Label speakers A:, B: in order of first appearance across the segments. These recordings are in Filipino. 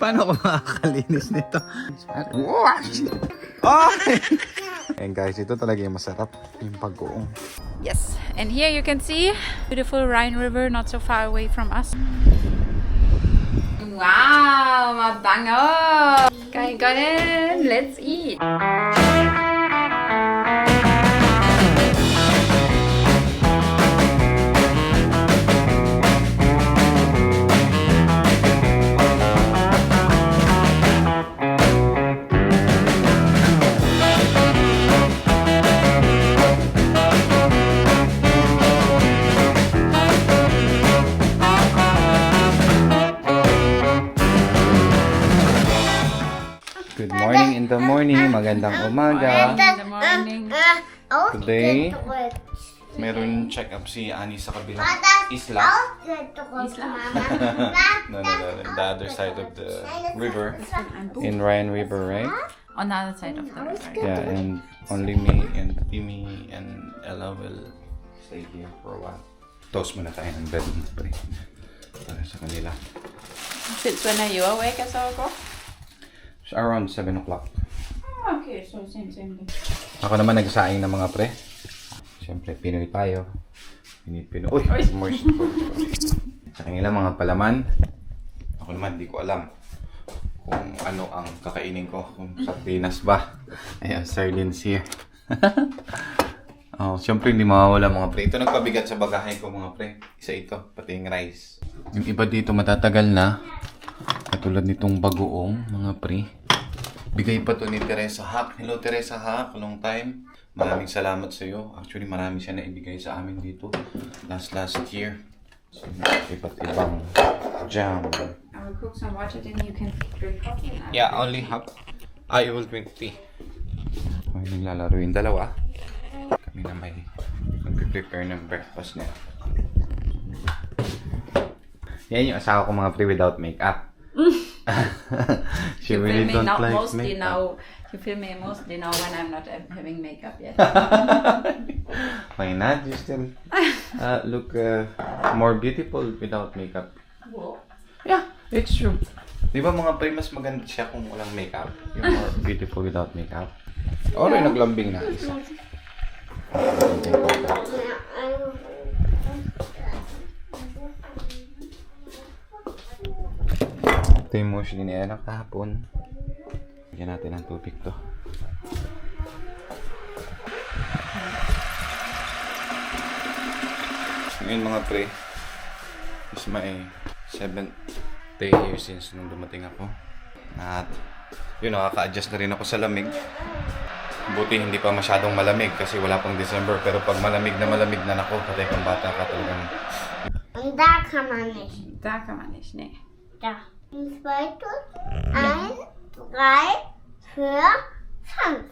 A: Paano ko makakalinis nito? Wash! Oh! And guys, ito talaga yung masarap. Yung pag-uong.
B: Yes, and here you can see beautiful Rhine River not so far away from us. Wow, mabango! Kain ka din! Let's eat!
A: Magandang umaga.
B: In the morning.
A: Today, meron check-up si Ani sa kabilang isla. No, no, no, no. The other side of the river. In Ryan River, right?
B: On the other side of the river.
A: Yeah, and only me and Timmy and Ella will stay here for a while. Toast muna tayo ng bed ng pre. Para sa kanila.
B: Since when are you awake as well?
A: It's around 7 o'clock.
B: Okay, so same, same.
A: Ako naman nagsaing ng mga pre. Siyempre, Pinoy tayo. Pinit Pinoy. Uy! More Sa kanila mga palaman. Ako naman, di ko alam kung ano ang kakainin ko. Kung sardinas ba. Ayan, sardines here. oh, siyempre hindi mawawala mga pre. Ito nagpabigat sa bagahe ko mga pre. Isa ito, pati yung rice. Yung iba dito matatagal na. Katulad nitong bagoong mga pre. Bigay pa to ni Teresa Hack. Hello Teresa Hack, long time. Maraming salamat sa iyo. Actually, marami siya na ibigay sa amin dito last last year. So, iba't ibang jam.
B: I will cook some water, then you can drink coffee. and
A: Yeah, only half. I will drink tea. May naglalaro yung dalawa. Kami na may nagpe-prepare ng breakfast nila. Yan yung asawa ko mga pre without makeup. she
B: You
A: really
B: feel me
A: like
B: mostly
A: makeup.
B: now. You feel me mostly now when I'm not having makeup yet.
A: Why not? You still uh, look uh, more beautiful without makeup. Yeah, it's true. Di ba mga pre, mas maganda siya kung walang makeup? You're more beautiful without makeup. O, rin naglambing na isa. Ito yung motion ni Ella kahapon. Bigyan natin ng tubig to. Ngayon mga pre, is my seventh day here since nung dumating ako. At yun, nakaka-adjust na rin ako sa lamig. Buti hindi pa masyadong malamig kasi wala pang December. Pero pag malamig na malamig na nako, patay pang bata ka talagang
C: Und da kann man nicht.
B: da nicht, nee.
C: Da. Und zwei Tut. Eins, drei, vier, fünf.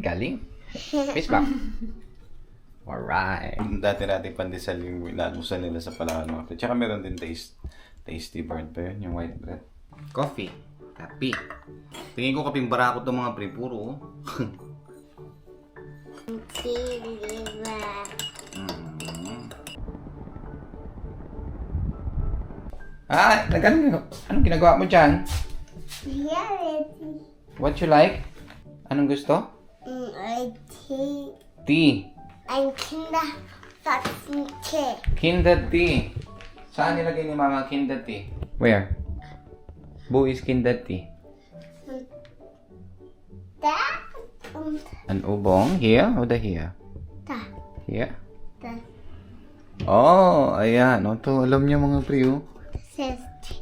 A: galing. Peace ba? Alright. Dati natin pandesal yung inalusan nila sa palawan mga pre. Tsaka meron din taste, tasty bread pa yun, yung white bread. Coffee. Kapi. Tingin ko kaping barako to mga pre. Puro. oh. Ah, nagano Anong ginagawa mo dyan?
C: Die
A: What you like? Anong gusto?
C: ein Tee.
A: Tea.
C: Ein Kinderfaxen-Tee.
A: Kinder tea. Saan nilagay ni Mama Kinder tea? Where? Who is Kinder tea?
C: Da und
A: An ubong? Here or the here?
C: da.
A: Here?
C: Da.
A: Oh, ayan. O, to, alam niyo mga pre, oh.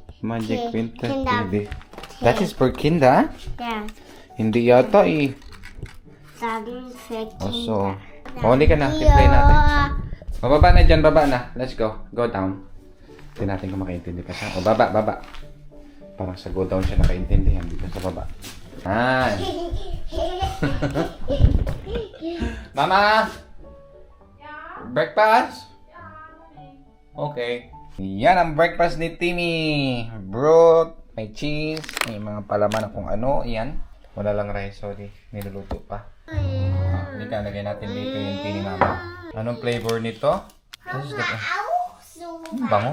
C: Ist
A: Magic
C: Tea.
A: Winter
C: Kinder
A: Tea. That is for Kinder?
C: ja.
A: Hindi yata eh.
C: Für
A: Oh,
C: Kinder.
A: so. Oh, hindi ka na. Play natin. Mababa na dyan, baba na. Let's go. Go down. Hindi natin kung makaintindi pa siya. O, baba, baba. Parang sa go down siya nakaintindihan dito sa baba. Ah. Mama! Breakfast? Okay. Yan ang breakfast ni Timmy. Broth, may cheese, may mga palaman na kung ano. Yan. Wala lang rice, sorry. Niluluto pa. Ah, Hindi ka, lagay natin dito yung tea ni Mama. Anong flavor nito? This is
C: so.
A: Ang bango.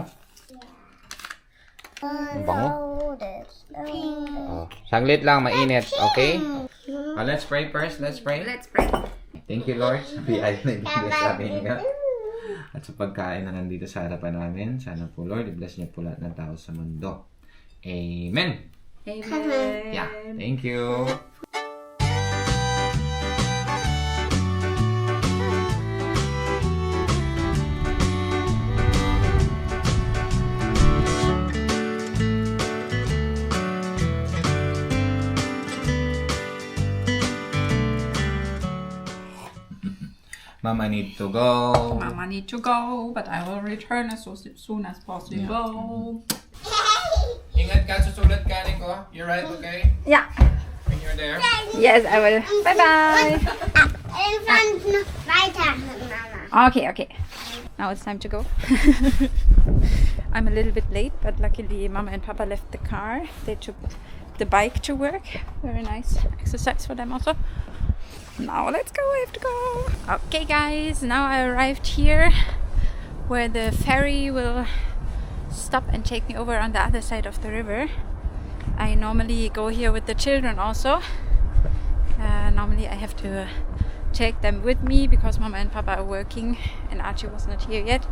A: Ang bango.
C: Oh.
A: saglit lang, mainit. Okay? Oh, let's pray first. Let's pray.
B: Let's pray.
A: Thank you, Lord. sa biyaya na ibigay sa amin nga. At sa pagkain na nandito sa harapan namin, sana po, Lord, i-bless niyo po lahat ng tao sa mundo. Amen.
B: Amen.
A: Yeah. Thank you. Mama need to go.
B: Mama need to go, but I will return as soon as possible.
A: Ingat ka, susulat ka, Nico. You're right, okay?
B: Yeah.
A: When you're there.
B: Yes, I will. Bye bye.
C: Elephant weiter, Mama.
B: Okay, okay. Now it's time to go. I'm a little bit late, but luckily Mama and Papa left the car. They took the bike to work. Very nice exercise for them also. Now let's go, I have to go. Okay guys, now I arrived here where the ferry will stop and take me over on the other side of the river. I normally go here with the children also. Uh, normally I have to take them with me because Mama and Papa are working and Archie was not here yet.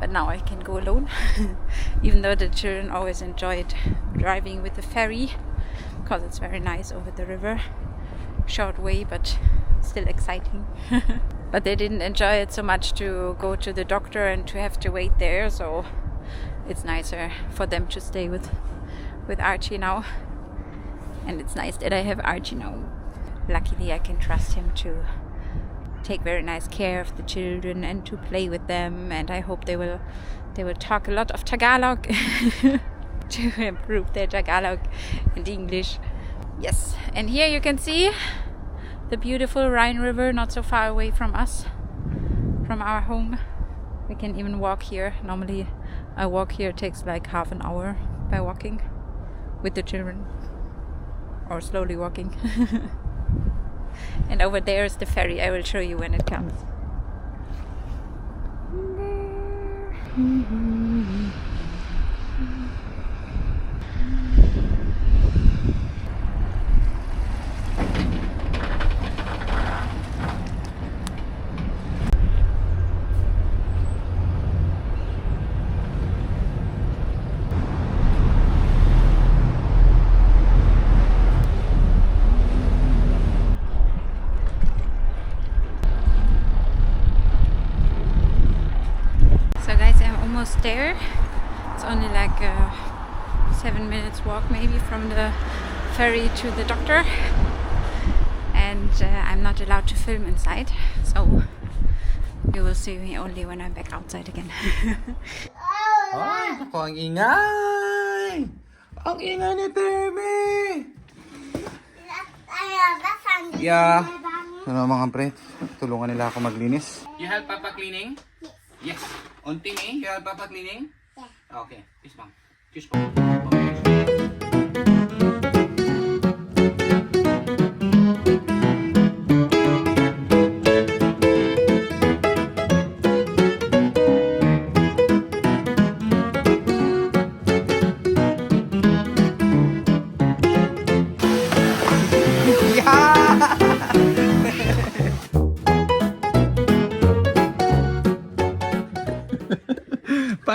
B: But now I can go alone. Even though the children always enjoyed driving with the ferry because it's very nice over the river. Short way, but still exciting. but they didn't enjoy it so much to go to the doctor and to have to wait there, so it's nicer for them to stay with with Archie now. And it's nice that I have Archie now. Luckily, I can trust him to take very nice care of the children and to play with them. And I hope they will they will talk a lot of Tagalog to improve their Tagalog and English. Yes, and here you can see the beautiful Rhine River, not so far away from us, from our home. We can even walk here. Normally, I walk here. Takes like half an hour by walking with the children or slowly walking. and over there is the ferry. I will show you when it comes. So guys, I'm almost there. It's only like a seven minutes walk maybe from the ferry to the doctor. And uh, I'm not allowed to film inside, so you will see me only when I'm back outside again.
A: Ay, naku, ang ingay! Ang ingay ni Temi! Yeah. Ano mga pre, tulungan nila ako maglinis. You help Papa cleaning? Yes. Unti me, you help Papa cleaning? Yeah. Okay, kiss mom. Kiss mom.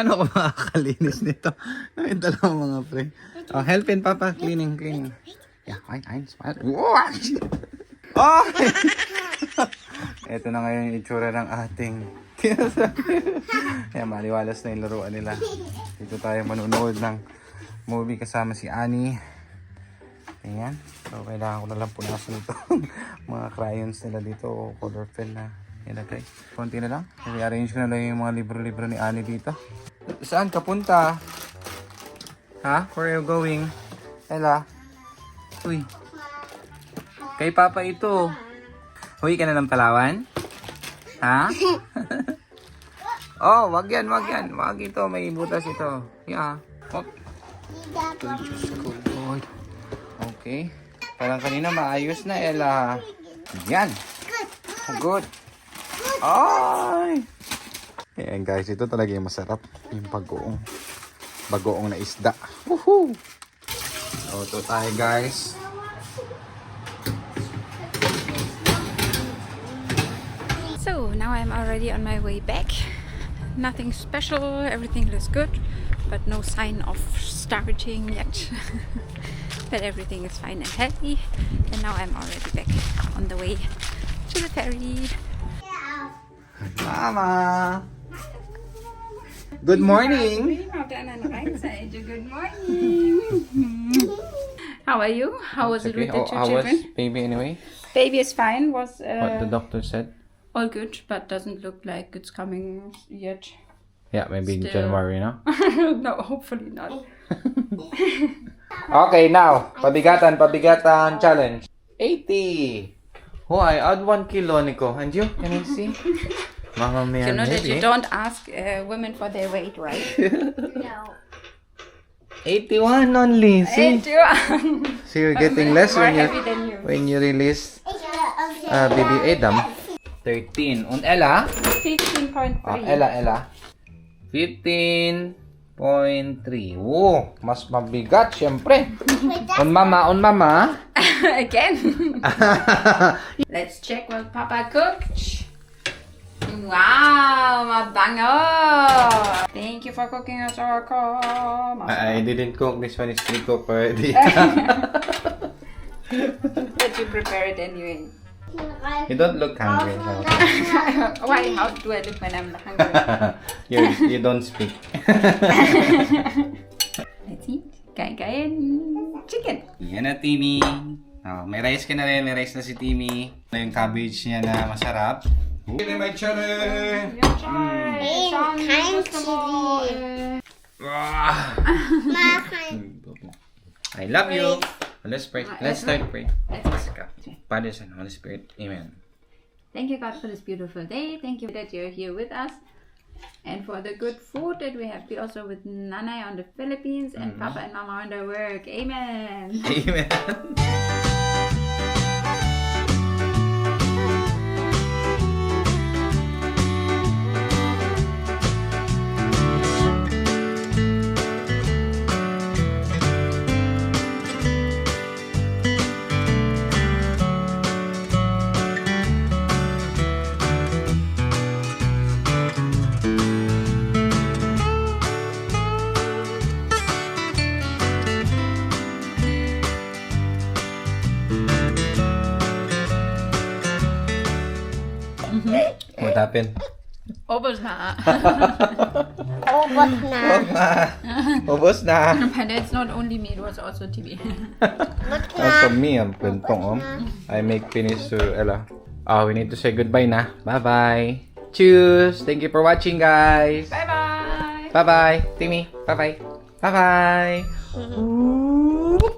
A: Paano ako makakalinis nito? Ay, dalawa mga pre. Oh, helpin Papa, cleaning, cleaning. Yeah, fine, fine, smile. Wow! Oh! Ito na ngayon yung itsura ng ating Ayan, maliwalas na yung laruan nila. Dito tayo manunood ng movie kasama si Annie. Ayan. So, kailangan ko na lang punasan ito. mga crayons nila dito o color pen na nilagay. Konti na lang. I-arrange ko na lang yung mga libro-libro ni Annie dito. Saan ka punta? Ha? Where are you going? Ella? Uy. Kay Papa ito. Uy ka na ng Palawan? Ha? oh, wag yan, wag yan. Wag ito, may butas ito. Yeah. Lord. Okay. Parang kanina maayos na, Ella. Yan. Good. Ay! Ayan guys, ito talaga yung masarap. Yung bagoong. Bagoong na isda. Woohoo! Auto tayo guys.
B: So now I'm already on my way back. Nothing special, everything looks good, but no sign of starting yet. but everything is fine and healthy, and now I'm already back on the way to the ferry.
A: Mama! Good morning!
B: Good morning. How are you? How was it with the two
A: how was
B: children?
A: baby anyway?
B: Baby is fine. Was
A: What the
B: uh,
A: doctor said?
B: all good, but doesn't look like it's coming yet.
A: Yeah, maybe in
B: Still.
A: January, no?
B: no, hopefully not.
A: Okay, now, pabigatan, pabigatan challenge. 80! Oh, I add 1 kilo, Nico. And you? Can you see? Mama mia,
B: You know that you don't ask uh, women for their weight, right?
C: No.
A: 81 only. See?
B: Eight, you are
A: you're getting less
B: more
A: when you,
B: heavy than you.
A: when you release uh, baby Adam. 13. Und Ella?
B: 15.3.
A: Ah, Ella, Ella. 15.3. Wow, mas mabigat, syempre. On mama, on mama.
B: Again. Let's check what Papa cooked. Wow, mabango! Thank you for cooking us our car.
A: I, I didn't cook. This one is pre-cooked already.
B: But you prepare it anyway.
A: you don't look hungry.
B: Why? How do I look when I'm hungry?
A: you, you don't speak.
B: Let's eat. Kain-kain chicken.
A: Yan na, Timmy. Oh, may rice ka na rin. May rice na si Timmy. Ito yung cabbage niya na masarap. Ini may challenge!
C: Nein, kein Chili.
A: Ah.
C: Machen.
A: I love you. Let's pray. Let's start pray.
B: Let's
A: Father, Son, Holy Spirit. Amen.
B: Thank you, God, for this beautiful day. Thank you that you're here with us. And for the good food that we have also with Nanay on the Philippines and Papa and Mama on their work. Amen.
A: Amen. What happened?
B: Obos na.
C: Oh, was na.
A: Ubus na.
B: but it's not only me, it was also TV.
C: Was
A: Also
C: na.
A: me, ang kwentong, oh. I make finish to Ella. Oh, we need to say goodbye na. Bye-bye. Cheers! Thank you for watching, guys.
B: bye bye.
A: Bye-bye. Timmy, bye-bye. Bye-bye.